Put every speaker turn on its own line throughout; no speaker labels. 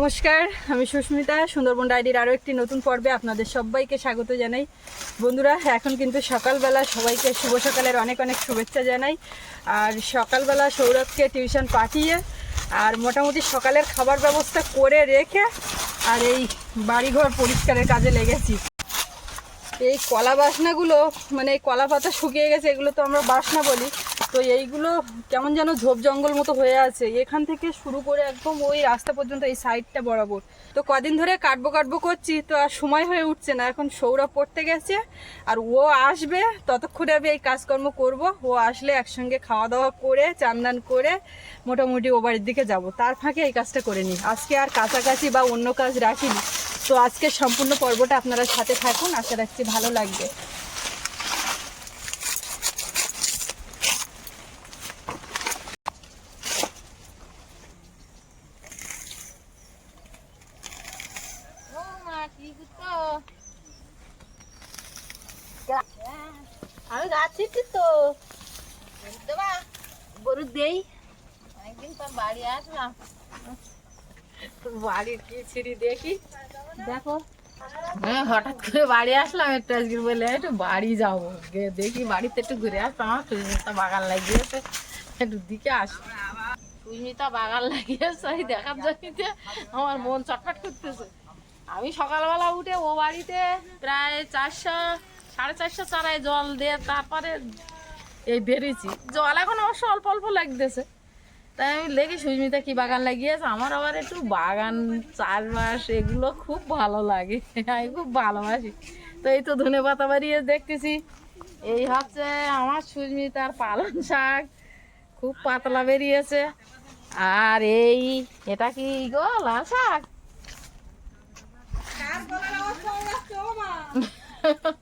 নমস্কার, আমি সুস্মিতা, সুন্দরবন ডায়েরির আরও একটি নতুন পর্বে আপনাদের সবাইকে স্বাগত জানাই। বন্ধুরা, এখন কিন্তু সকালবেলা সবাইকে শুভ সকালের অনেক অনেক শুভেচ্ছা জানাই। আর সকালবেলা সৌরভকে টিউশন পাঠিয়ে আর মোটামুটি সকালের খাবার ব্যবস্থা করে রেখে আর এই বাড়িঘর পরিষ্কারের কাজে লেগেছি। এই কলা বাসনাগুলো মানে এই কলা পাতা শুকিয়ে গেছে, এগুলো তো আমরা বাসনা বলি। তো এইগুলো কেমন যেন ঝোপ জঙ্গল মতো হয়ে আছে। এখান থেকে শুরু করে একদম ওই রাস্তা পর্যন্ত এই সাইডটা বরাবর। তো কদিন ধরে কাটবো কাটবো করছি, তো আর সময় হয়ে উঠছে না। এখন সৌরভ পড়তে গেছে, আর ও আসবে, ততক্ষণে আমি এই কাজকর্ম করব। ও আসলে একসঙ্গে খাওয়া দাওয়া করে, চান্দান করে মোটামুটি ও বাড়ির দিকে যাব। তার ফাঁকে এই কাজটা করে নিই। আজকে আর কাছাকাছি বা অন্য কাজ রাখিনি। তো আজকে সম্পূর্ণ পর্বটা আপনারা সাথে থাকুন। আশা রাখছি ভালো লাগবে।
আমি তো। গরু দেই। অনেকদিন পর বাড়ি আসলাম।
বাড়ির কি ছিড়ি দেখি?
দেখো। হ্যাঁ হঠাৎ করে বাড়ি আসলাম একটু আজকে বলে একটু বাড়ি যাব। দেখি বাড়িতে একটু ঘুরে আসতাম আমার সুস্মিতা বাগান লাগিয়েছে। একটু দিকে আস। সুস্মিতা বাগান লাগিয়েছে এই দেখার জন্যতে আমার মন চটফট করতেছে। আমি সকালবেলা উঠে ও বাড়িতে প্রায় চারশো সাড়ে চারশো চারায় জল দিয়ে তারপরে এই বেরিয়েছি। জল এখন অবশ্য অল্প অল্প লাগতেছে। তাই আমি লেগে সুস্মিতা কি বাগান লাগিয়েছে? আমার আবার একটু বাগান চাষবাস এগুলো খুব ভালো লাগে। আমি খুব ভালোবাসি। তো এই তো ধনে পাতা বাড়িয়ে দেখতেছি। এই হচ্ছে আমার সুস্মিতার পালন শাক। খুব পাতলা বেরিয়েছে। আর এই এটা কি গো লাল শাক?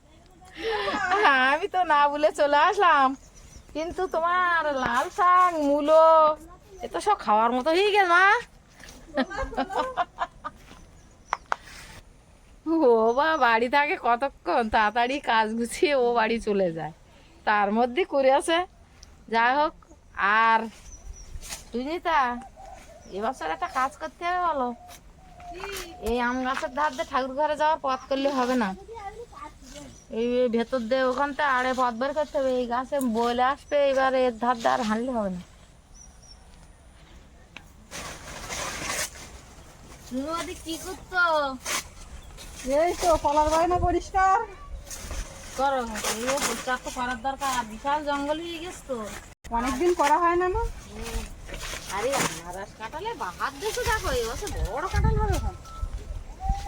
আমি তো না বলে চলে আসলাম। কিন্তু তোমার লাল শাক, মূলো, এ তো সব খাওয়ার মতো হয়ে গেল, মা। ও বা বাড়ি থাকে কতক্ষণ? তাড়াতাড়ি কাজ গুছিয়ে ও বাড়ি চলে যায়। তার মধ্যে করে আছে যাই হোক, আর সুজিতা এবছর একটা কাজ করতে হবে বলো? এই আম গাছের ধার দিয়ে ঠাকুর ঘরে যাওয়ার পথ করলে হবে না। এই ভেতর দিয়ে ওখান থেকে আড়ে পথ বের করতে হবে এই গাছে বলে আসবে এবার এর ধার দিয়ে আর হানলে হবে না। কি করতো
এই তো কলার বায়না পরিষ্কার।
করো এই পরিষ্কার তো করার দরকার আর বিশাল জঙ্গল হয়ে গেছে তো।
অনেকদিন করা হয় না না?
আরে আনারস কাটালে বাহার দেখো দেখো এই বছর বড় কাঁঠাল হবে এখন।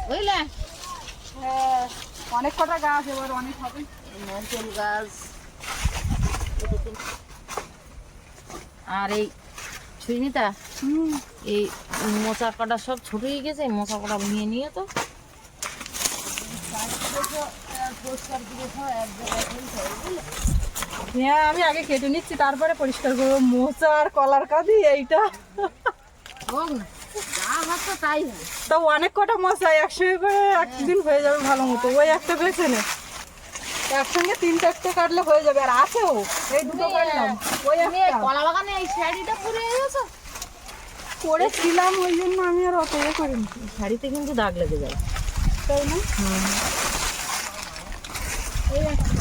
বুঝলে?
হ্যাঁ। অনেক কটা গাছ এবার অনেক হবে।
নারকেল গাছ। আর এই
হুম।
এই মোচা কটা সব ছোট হয়ে গেছে মোচা কটা নিয়ে নিয়ে তো।
হ্যাঁ আমি আগে কেটে নিচ্ছি তারপরে পরিষ্কার করব। মোচা আর কলার কাঁদি এইটা।
হোক না।
তো অনেক কটা মশা একসঙ্গে করে একদিন হয়ে যাবে ভালো মতো। ওই একটা বেছে নে। একসঙ্গে তিন চারটে কাটলে হয়ে যাবে। আর আছেও এই দুটো কাটলাম। ওই একটা।
কলা বাগানে এই শাড়িটা পরে গেছো
করেছিলাম ওই জন্য আমি আর অত ইয়ে করিনি।
শাড়িতে কিন্তু দাগ লেগে যায়।
তাই না? এই একটা।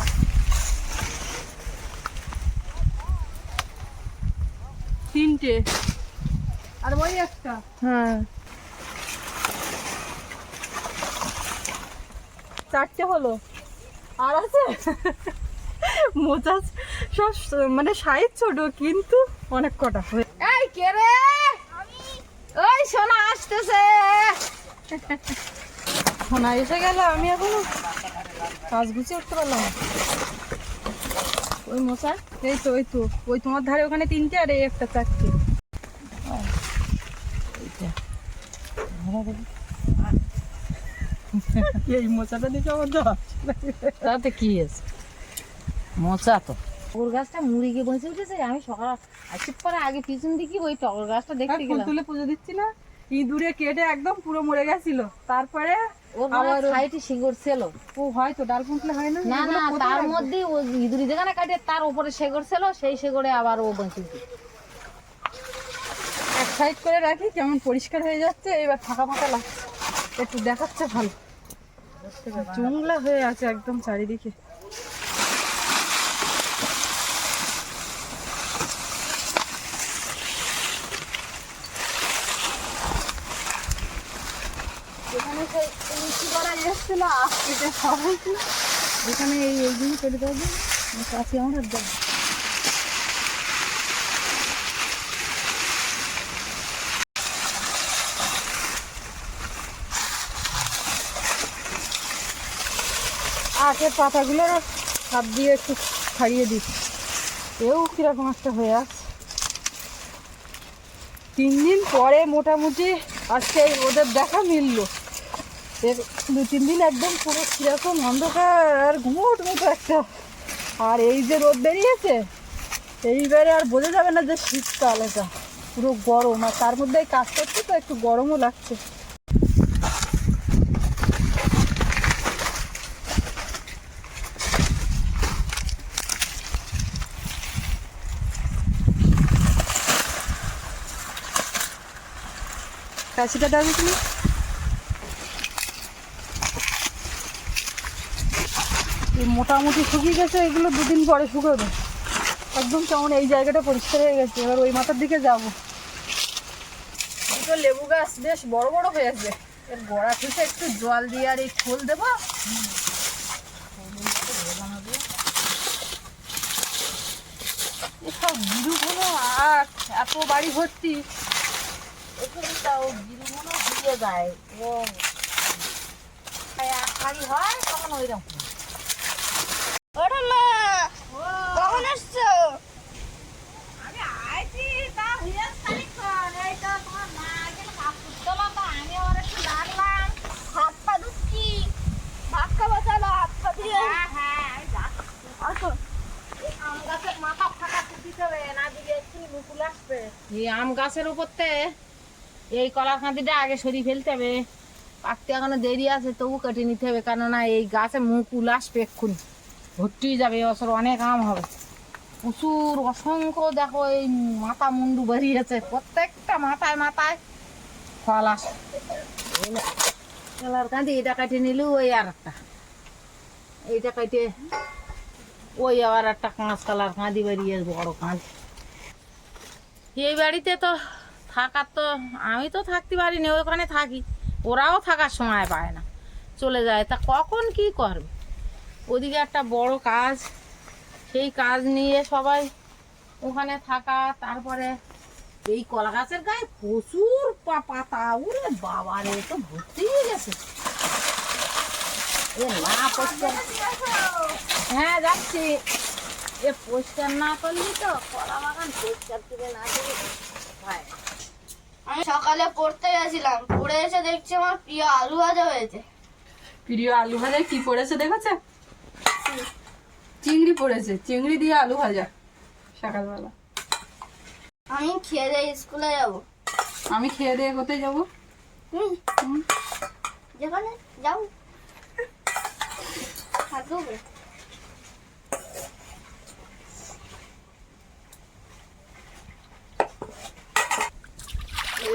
তিনটে। আর ওই একটা।
হ্যাঁ।
চারটে হলো। আর আছে? মোচা সব মানে সাইজ ছোট কিন্তু অনেক কটা।
এই কে রে? ওই সোনা আসতেছে।
সোনা এসে গেল আমি এখনও কাজ গুছিয়ে উঠতে পারলাম
ওই মশা
এই তো ওই তো ওই তোমার ধারে ওখানে তিনটে আর এই একটা চারটে। এই মোচাটা দেখে আমার
তাতে কি আছে? মোচা তো। টগর গাছটা মুড়ি গিয়ে বসে উঠেছে আমি সকাল আসির পরে আগে পিছন দিকে ওই টগর গাছটা দেখতে গেলাম।
তুলে পুজো দিচ্ছি না? ইঁদুরে কেটে একদম পুরো মরে গেছিল। তারপরে
ওর
আবার ও-
সাইডে শিকড় ছিল।
ও হয়তো ডাল ফুটলে হয় না?
না না তার মধ্যে ও ইঁদুরি যেখানে কাটে তার উপরে শেকড় ছিল সেই শেকড়ে আবার ও বসে
সাইড করে রাখি কেমন পরিষ্কার হয়ে যাচ্ছে, এবার ফাঁকা ফাঁকা লাগছে। একটু দেখাচ্ছে ভালো। জংলা হয়ে আছে একদম চারিদিকে। যেখানে সেই আজকে এখানে এই এইগুলো করে দেবে কাছে আমার দেবে আখের পাতাগুলো হাত দিয়ে একটু ছাড়িয়ে দিই। এও কীরকম একটা হয়ে আছে। তিন দিন পরে মোটামুটি আজকে ওদের দেখা মিললো। এর দু তিন দিন একদম পুরো কীরকম অন্ধকার আর ঘুমোট মতো একটা। আর এই যে রোদ বেরিয়েছে, এইবারে আর বোঝা যাবে না যে শীতকাল এটা। পুরো গরম, আর তার মধ্যে কাজ করছে তো একটু গরমও লাগছে। কাশিটা দাও তুমি। এই মোটামুটি শুকিয়ে গেছে এগুলো দুদিন পরে শুকাবে। একদম কেমন এই জায়গাটা পরিষ্কার হয়ে গেছে এবার ওই মাথার দিকে যাব। দুটো লেবু গাছ বেশ বড় বড় হয়ে আসবে এর গোড়া থেকে একটু জল দিয়ে আর এই খোল দেবো। এসব বিরুগুলো আর এত বাড়ি ভর্তি।
এখানে তাও গিরিগুলো দিয়ে। যায় ও খালি হয় তখন ওই রকম
ওরে মা কখন এসছো
আমি আইছি তা হইয়া খানিকক্ষণ। এই তো তোমার মা গেল কাপড় তোলা তো আমি ওর একটু লাগলাম
হাত পা ধুচ্ছি। ভাত খাব চলো হাত পা দিয়ে
হ্যাঁ হ্যাঁ আমি।
আসো।
আম গাছের মাথা ফাটা দিতে হবে না দিলে এক্ষুনি মুকুল আসবে। এই আম গাছের উপরতে এই কলা কাঁদিটা আগে সরিয়ে ফেলতে হবে। পাকতে এখনও দেরি আছে, তবু কেটে নিতে হবে, কেননা এই গাছে মুকুল আসবে এক্ষুনি। ভর্তি যাবে এবছর অনেক আম হবে। প্রচুর অসংখ্য দেখো, এই মাথা মুন্ডু বেরিয়েছে, প্রত্যেকটা মাথায় মাথায় ফল আসে। কলার কাঁদি এটা কেটে নিলু, ওই আর একটা। এইটা কেটে ওই আবার একটা কাঁচ কালার কাঁদি বেরিয়ে বড় কাঁদি এই বাড়িতে তো থাকার তো, আমি তো থাকতে পারিনি, ওখানে থাকি। ওরাও থাকার সময় পায় না। চলে যায়, তা কখন কি করবে? ওদিকে একটা বড় কাজ, সেই কাজ নিয়ে সবাই ওখানে থাকা, তারপরে এই কলা গাছের গায়ে প্রচুর পাতা। উড়ে বাবা রে তো ভর্তি হয়ে গেছে। এ না হ্যাঁ যাচ্ছি। এ পরিষ্কার না করলি তো কলা বাগান পরিষ্কার করে না।
আমি সকালে পড়তে গেছিলাম। পড়ে এসে দেখছি আমার প্রিয় আলু ভাজা হয়েছে।
প্রিয় আলু ভাজা কি পড়েছে দেখেছে? চিংড়ি পড়েছে চিংড়ি দিয়ে আলু ভাজা সকালবেলা।
আমি খেয়ে দিয়ে স্কুলে যাব।
আমি খেয়ে দিয়ে কোথায় যাব?
যেখানে যাও। হাত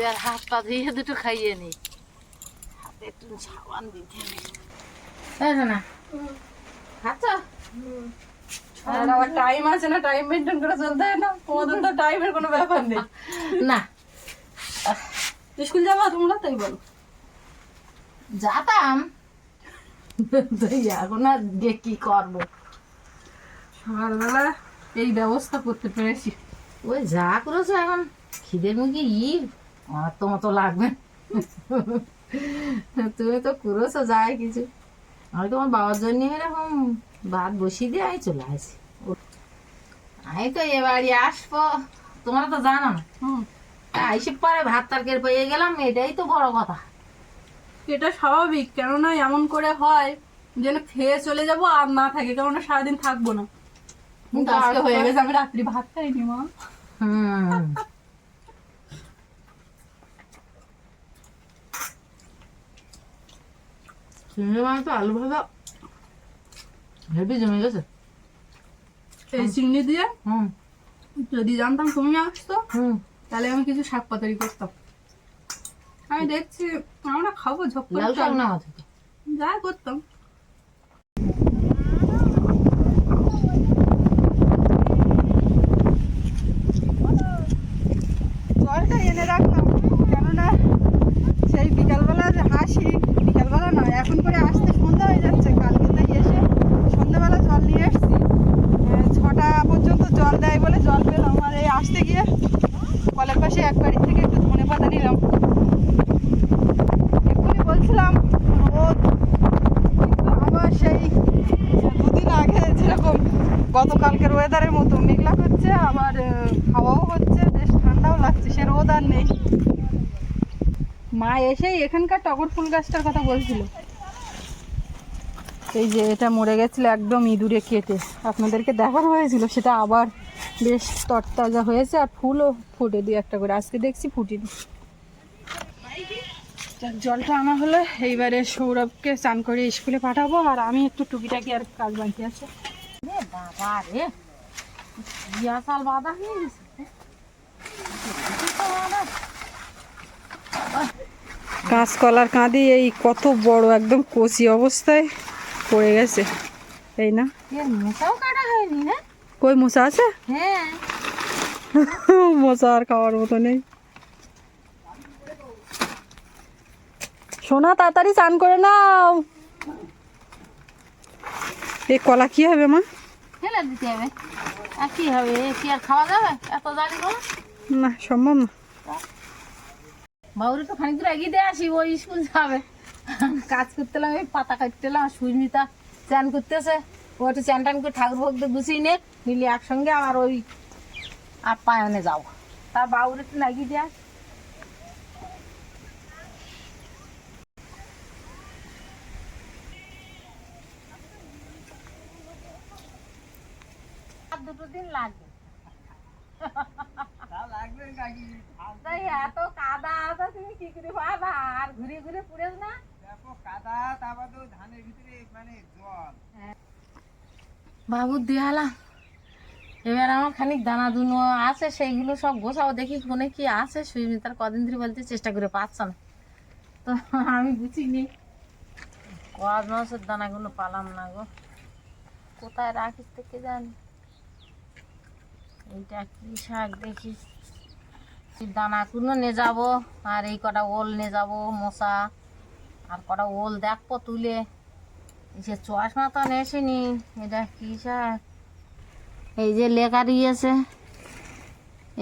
এবার হাত পা ধুয়ে দুটো খাইয়ে নি। হাতে একটু সাবান দিতে তাই না? খাচ্ছ
টাইম আছে না টাইম মেনটেন করে চলতে হয় না। তোমাদের তো টাইমের কোনো ব্যাপার নেই।
না।
স্কুল যাবা তোমরা? তাই বলো।
যাতাম। তো এখন আর গিয়ে কি করব?
সকালবেলা এই ব্যবস্থা করতে পেরেছি।
ওই যা করেছ এখন। খিদের মুখে ই আমার তো মতো লাগবে। তুমি তো করেছ যায় কিছু। আমি তোমার বাবার জন্য এরকম ভাত বসিয়ে দিয়ে আমি চলে আসি। আমি তো এ বাড়ি আসব। তোমরা তো জানো না। আইসে পরে ভাত তরকারি পেয়ে গেলাম এটাই তো বড় কথা।
এটা স্বাভাবিক কেননা এমন করে হয় যেন খেয়ে চলে যাব আর না থাকে কেননা সারাদিন থাকব না। আজকে হয়ে গেছে আমি রাত্রি ভাত খাইনি মা।
হুম। চিংড়ি মাছ আলু ভাজা। হেভি জমে গেছে।
এই চিংড়ি দিয়ে
হুম।
যদি জানতাম তুমি আসতো
হুম।
তাহলে আমি কিছু শাক পাতারি করতাম। আমি দেখছি আমরা খাব ঝক করে
লাল শাক
চল।
না আছে তো।
যা করতাম জলটা এনে রাখলাম কেননা সেই বিকালবেলা যে আসি বিকালবেলা নয় এখন করে আসতে সন্ধ্যা হয়ে যাচ্ছে কালকে তাই এসে সন্ধ্যাবেলা জল নিয়ে এসছি আহ, ছটা পর্যন্ত জল দেয় বলে জল পেলাম আর এই আসতে গিয়ে কলের পাশে এক বাড়ির থেকে একটু ধনে পাতা নিলাম এক্ষুনি বলছিলাম রোদ কিন্তু আবার সেই দুদিন আগে যেরকম গতকালকের ওয়েদারের মতো মেঘলা করছে আবার আহ, হাওয়াও হচ্ছে বেশ ঠান্ডাও লাগছে সে রোদ আর নেই মা এসেই এখানকার টগর ফুল গাছটার কথা বলছিল। এই যে এটা মরে গেছিল একদম ইঁদুরে কেটে। আপনাদেরকে দেখানো হয়েছিল, সেটা আবার বেশ তরতাজা হয়েছে আর ফুলও ফুটে দিয়ে একটা করে। আজকে দেখছি ফুটিনি। জলটা আনা হলে। এইবারে সৌরভকে চান করে স্কুলে পাঠাবো আর আমি একটু টুকিটাকি আর কাজ বাকি আছে।
বাবা রে বাধা হয়ে গেছে।
কাঁচকলার কাঁদি এই কত বড় একদম কচি অবস্থায় পড়ে গেছে। এই না? কই মশা আছে?
হ্যাঁ।
মশা আর খাওয়ার মতো নেই। সোনা তাড়াতাড়ি চান করে নাও। এই কলা কি হবে মা?
ফেলে দিতে হবে। আর কি হবে? কি আর খাওয়া যাবে? এত জানি
না সম্ভব না।
বাবুরে তো খানিক দূর এগিয়ে দিয়ে আসি ওই স্কুল যাবে। কাজ করতে এলাম, এই পাতা কাটতে এলাম সুস্মিতা চান করতেছে। ও একটু চান টান করে ঠাকুর ভক্ত গুছিয়ে নে মিলিয়ে একসঙ্গে আবার ওই আপ্যায়নে যাও তার বাবুরে একটু লাগিয়ে দিয়ে আস। আর দুটো দিন লাগবে। এত কাদা আছে তুমি কি করে পাবা আর ঘুরে ঘুরে পুড়ে না? বাবু দিয়ালা এবার আমার খানিক দানা দুনো আছে সেইগুলো সব গোছাও দেখি কোনে কি আছে সুইমিতার কদিন ধরে বলতে চেষ্টা করে পাচ্ছ না। তো আমি বুঝিনি। কদ মাসের দানাগুলো পালাম না গো। কোথায় রাখিস থেকে জানি? এইটা কি শাক দেখি এই দানাগুলো নিয়ে যাব, আর এই কটা ওল নিয়ে যাব, মশা, আর কটা ওল দেখব তুলে। যে চশমা তো নেসেনি, এটা কি এই যে লেখা দিয়েছে,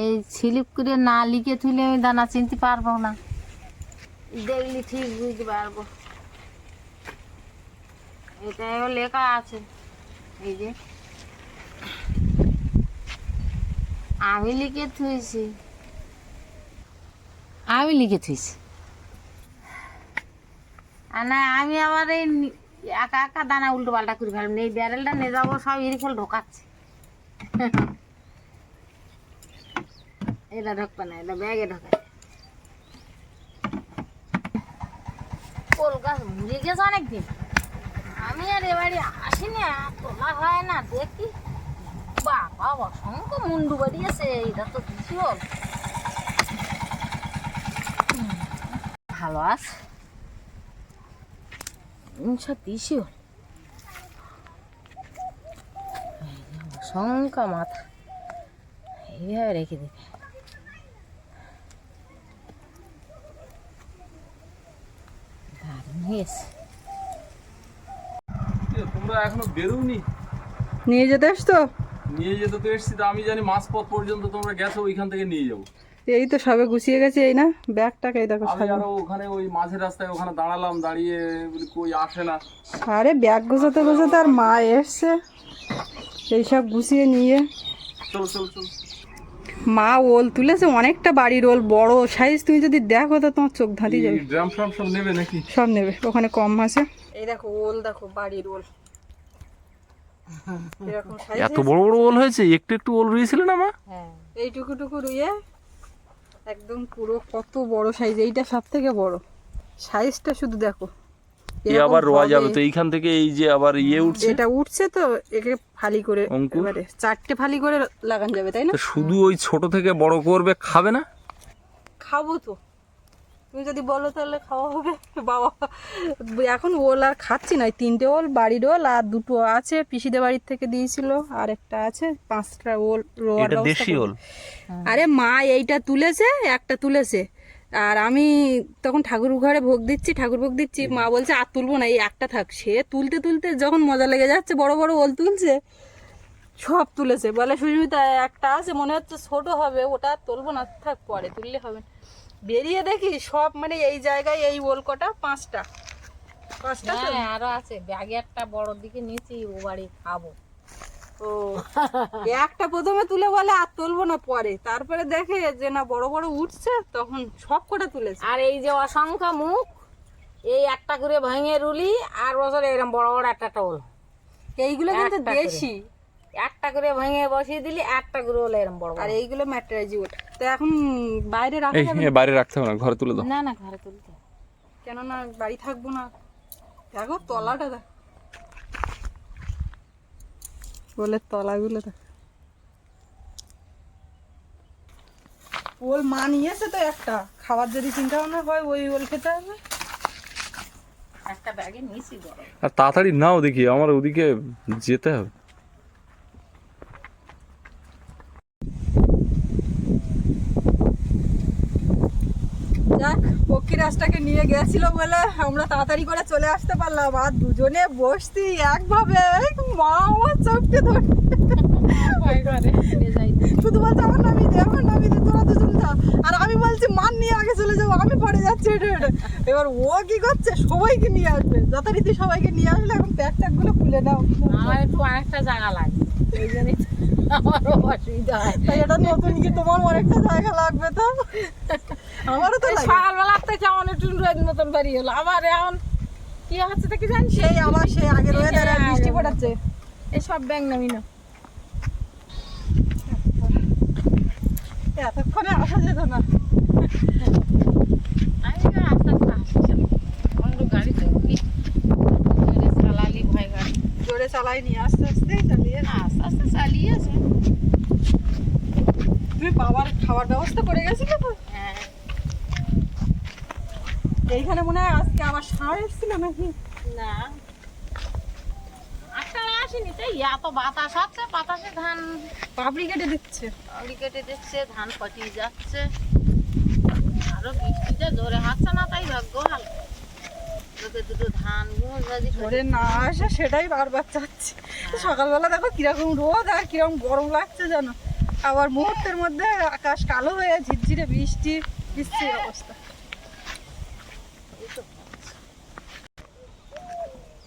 এই স্লিপ করে না লিখে তুলে আমি দানা চিনতে পারব না। দেখলি ঠিক বুঝতে পারব। এটাও লেখা আছে, এই যে। আমি লিখে থুইছি। আমি লিখে থুইছি আর না, আমি আবার এই একা একা দানা উল্টো পাল্টা করে ফেলাম এই ব্যারেলটা নিয়ে যাব, সব ইরিফল ঢোকাচ্ছে। এটা ঢোকবে না, এটা ব্যাগে ঢোকায়। কলকাতা ঘুরে গেছে অনেকদিন। আমি আর এবারে আসিনি তোলা হয় না, দেখি। বাবা, অসংখ্য মুন্ডু বাড়িয়েছে এটা তো কিছু ভালো আছে। দিছি হল। মাথা। এইভাবে রেখে দিবে।
তোমরা এখনও বেরোনি
নিয়ে যেতে তো
নিয়ে যেতে তো এসছি তো আমি জানি মাঝ পথ পর্যন্ত তোমরা গেছো ওইখান থেকে নিয়ে যাব।
এই তো সবে গুছিয়ে গেছে এই না ব্যাগটাকে এই দেখো
আমি
সাজানো
আরও ওখানে ওই মাঝের রাস্তায় ওখানে দাঁড়ালাম দাঁড়িয়ে বলি, কই আসে না।
আরে ব্যাগ গোছাতে গোছাতে আর মা এসছে। এইসব গুছিয়ে নিয়ে।
চল চল চল।
মা ওল তুলেছে অনেকটা বাড়ির ওল বড় সাইজ তুমি যদি দেখো তো তোমার চোখ ধাঁধি যাবে।
ড্রাম ফ্রাম সব নেবে নাকি?
সব নেবে ওখানে কম আছে। এই দেখো ওল দেখো বাড়ির ওল। এরকম সাইজ
এত বড় বড় ওল হয়েছে একটু একটু ওল রয়েছিল না মা?
হ্যাঁ
এইটুকু টুকু রুইয়ে একদম পুরো কত বড় সাইজ এইটা সব থেকে বড়। সাইজটা শুধু দেখো।
এ আবার রোয়া যাবে তো এইখান থেকে এই যে আবার ইয়ে উঠছে?
এটা উঠছে তো একে ফালি করে এবারে চারটে ফালি করে লাগানো যাবে তাই না?
শুধু ওই ছোট থেকে বড় করবে খাবে না?
খাব তো। তুমি যদি বলো তাহলে খাওয়া হবে। বাবা এখন ওল আর খাচ্ছি না। তিনটে ওল বাড়ির ওল আর দুটো আছে পিসিদের বাড়ির থেকে দিয়েছিল। আর একটা আছে পাঁচটা ওল রোয়ার
দেশি ওল?
আরে মা এইটা তুলেছে একটা তুলেছে। আর আমি তখন ঠাকুর ঘরে ভোগ দিচ্ছি ঠাকুর ভোগ দিচ্ছি মা বলছে আর তুলবো না এই একটা থাক। সে তুলতে তুলতে যখন মজা লেগে যাচ্ছে বড় বড় ওল তুলছে সব তুলেছে। বলে সুস্মিতা একটা আছে মনে হচ্ছে ছোট হবে ওটা আর তুলবো না থাক পরে তুললে হবে। না। বেরিয়ে দেখি সব মানে এই জায়গায় এই ওল কটা পাঁচটা। পাঁচটা
হ্যাঁ আরও আছে। ব্যাগে একটা বড় দিকে নিয়েছি ও বাড়ি খাব।
ও একটা প্রথমে তুলে বলে আর তুলবো না পরে। তারপরে দেখে যে না বড় বড় উঠছে তখন সব কটা তুলেছে।
আর এই যে অসংখ্য মুখ এই একটা করে ভেঙে রুলি আর বছর এরকম বড় বড় একটা টোল।
এইগুলো কিন্তু দেশি।
একটা করে ভেঙে বসিয়ে দিলি একটা করে হলো এরকম বড়।
আর এইগুলো ম্যাট্রাইজি ওটা। তো এখন বাইরে রাখা
এই
যাবে
এ, বাইরে রাখতে হবে না ঘরে তুলে দাও।
না না ঘরে তুলতে।
কেননা বাড়ি থাকব না। দেখো তলাটা দেখ। বলে তলাগুলো দেখ। ওল মা নিয়েছে তো একটা। খাবার যদি চিন্তা ভাবনা হয় ওই ওল খেতে হবে।
একটা ব্যাগে নিয়েছি
আর তাড়াতাড়ি নাও দেখি আমার ওদিকে যেতে হবে।
যাক পক্ষীরাজটাকে নিয়ে গেছিল বলে আমরা তাড়াতাড়ি করে চলে আসতে পারলাম। আর দুজনে বসছি একভাবে। মা আমার চোখকে ধরে। শুধু বলছে আমার নামি দে আমার নামি দে তোরা দুজন যা। আর আমি বলছি মান নিয়ে আগে চলে যাব আমি পরে যাচ্ছি হেঁটে হেঁটে। এবার ও কি করছে? সবাইকে নিয়ে আসবে। যথারীতি সবাইকে নিয়ে আসলে এখন ব্যাগ ট্যাগগুলো খুলে নাও।
আমার একটু অনেকটা জায়গা লাগে ওই জন্যই। আমারও অসুবিধা হয়।
তাই এটা নতুন কি তোমার অনেকটা জায়গা লাগবে তো? আমারও তো
সকালবেলা থেকে আমার একটু রোদ মতন বেরিয়ে হলো। আবার এখন কি হচ্ছে তো কি জানি
সেই আবার সেই আগের ওয়েদারে বৃষ্টি পড়াচ্ছে।
এই সব ব্যাগ নামি না।
এতক্ষণে আসা যেত না।
আমার গাড়ি
জোরে চালাইনি আস্তে আস্তে।
আস্তে আস্তে চালিয়েছে
তুমি বাবার খাবার ব্যবস্থা করে গেছিলে তো?
হ্যাঁ।
এইখানে মনে হয় আজকে আবার ষাঁড় এসেছিল নাকি?
না। আসেনি তো এত বাতাস হচ্ছে বাতাসে ধান
পাপড়ি কেটে দিচ্ছে।
আউড়ি কেটে দিচ্ছে ধান পচিয়ে যাচ্ছে। আরও বৃষ্টিটা জোরে হচ্ছে না তাই ভাগ্য ভালো। দুটো ধান
ধরে না আসে সেটাই বারবার চাচ্ছি। সকালবেলা দেখো কীরকম রোদ আর কীরকম গরম লাগছে জানো? আবার মুহূর্তের মধ্যে আকাশ কালো হয়ে ঝিরঝিরে বৃষ্টি বৃষ্টির অবস্থা।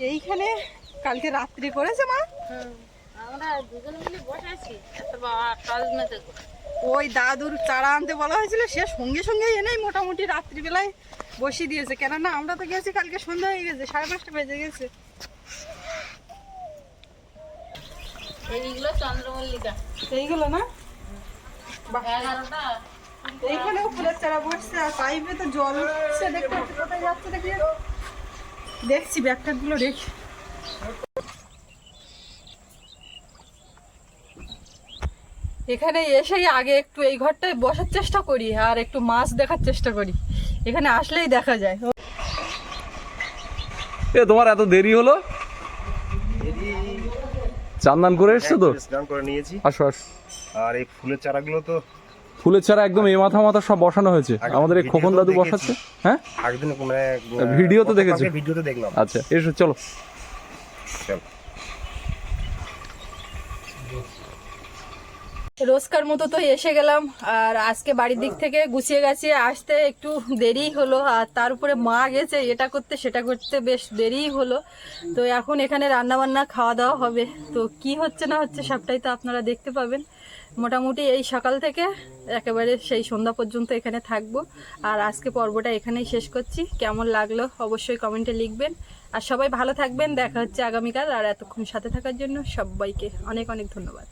এইখানে কালকে রাত্রি করেছে মা?
আমরা দুজন মিলে বসে আছি বাবা কাজ
ওই দাদুর চারা আনতে বলা হয়েছিল সে সঙ্গে সঙ্গে এনেই মোটামুটি রাত্রিবেলায় বসিয়ে দিয়েছে। কেননা আমরা তো গেছি কালকে সন্ধ্যা হয়ে গেছে সাড়ে পাঁচটা বেজে গেছে।
এইগুলো চন্দ্রমল্লিকা।
এইগুলো না?
এগারোটা।
এইখানেও ফুলের চারা বসছে আর পাইপে তো জল উঠছে দেখতে পাচ্ছি কোথায় যাচ্ছে দেখি। দেখছি ব্যাগটাগুলো রেখে এখানে এসেই আগে একটু এই ঘরটায় বসার চেষ্টা করি আর একটু মাছ দেখার চেষ্টা করি। এখানে আসলেই দেখা যায়।
এ তোমার এত দেরি হলো? চান্দান করে এসছো তো?
স্নান করে নিয়েছি।
আসো আসো।
আর এই ফুলের চারাগুলো তো
ফুলের চারা একদম এই মাথা মাথা সব বসানো হয়েছে। আমাদের এই
ভিডিও
খোকন
তো
দাদু
দেখেছি।
বসাচ্ছে। হ্যাঁ?
আগের দিন
ভিডিও তো দেখেছি।
ভিডিওতে দেখলাম।
আচ্ছা এসো চলো।
চল।
রোজকার মতো তো এসে গেলাম, আর আজকে বাড়ির দিক থেকে গুছিয়ে গাছিয়ে আসতে একটু দেরিই হলো, আর তার উপরে মা গেছে, এটা করতে সেটা করতে বেশ দেরিই হলো। তো এখন এখানে রান্না বান্না খাওয়া দাওয়া হবে, তো কি হচ্ছে না হচ্ছে সবটাই তো আপনারা দেখতে পাবেন। মোটামুটি এই সকাল থেকে একেবারে সেই সন্ধ্যা পর্যন্ত এখানে থাকব, আর আজকে পর্বটা এখানেই শেষ করছি। কেমন লাগল অবশ্যই কমেন্টে লিখবেন। আর সবাই ভালো থাকবেন, দেখা হচ্ছে আগামীকাল, আর এতক্ষণ সাথে থাকার জন্য সবাইকে অনেক অনেক ধন্যবাদ।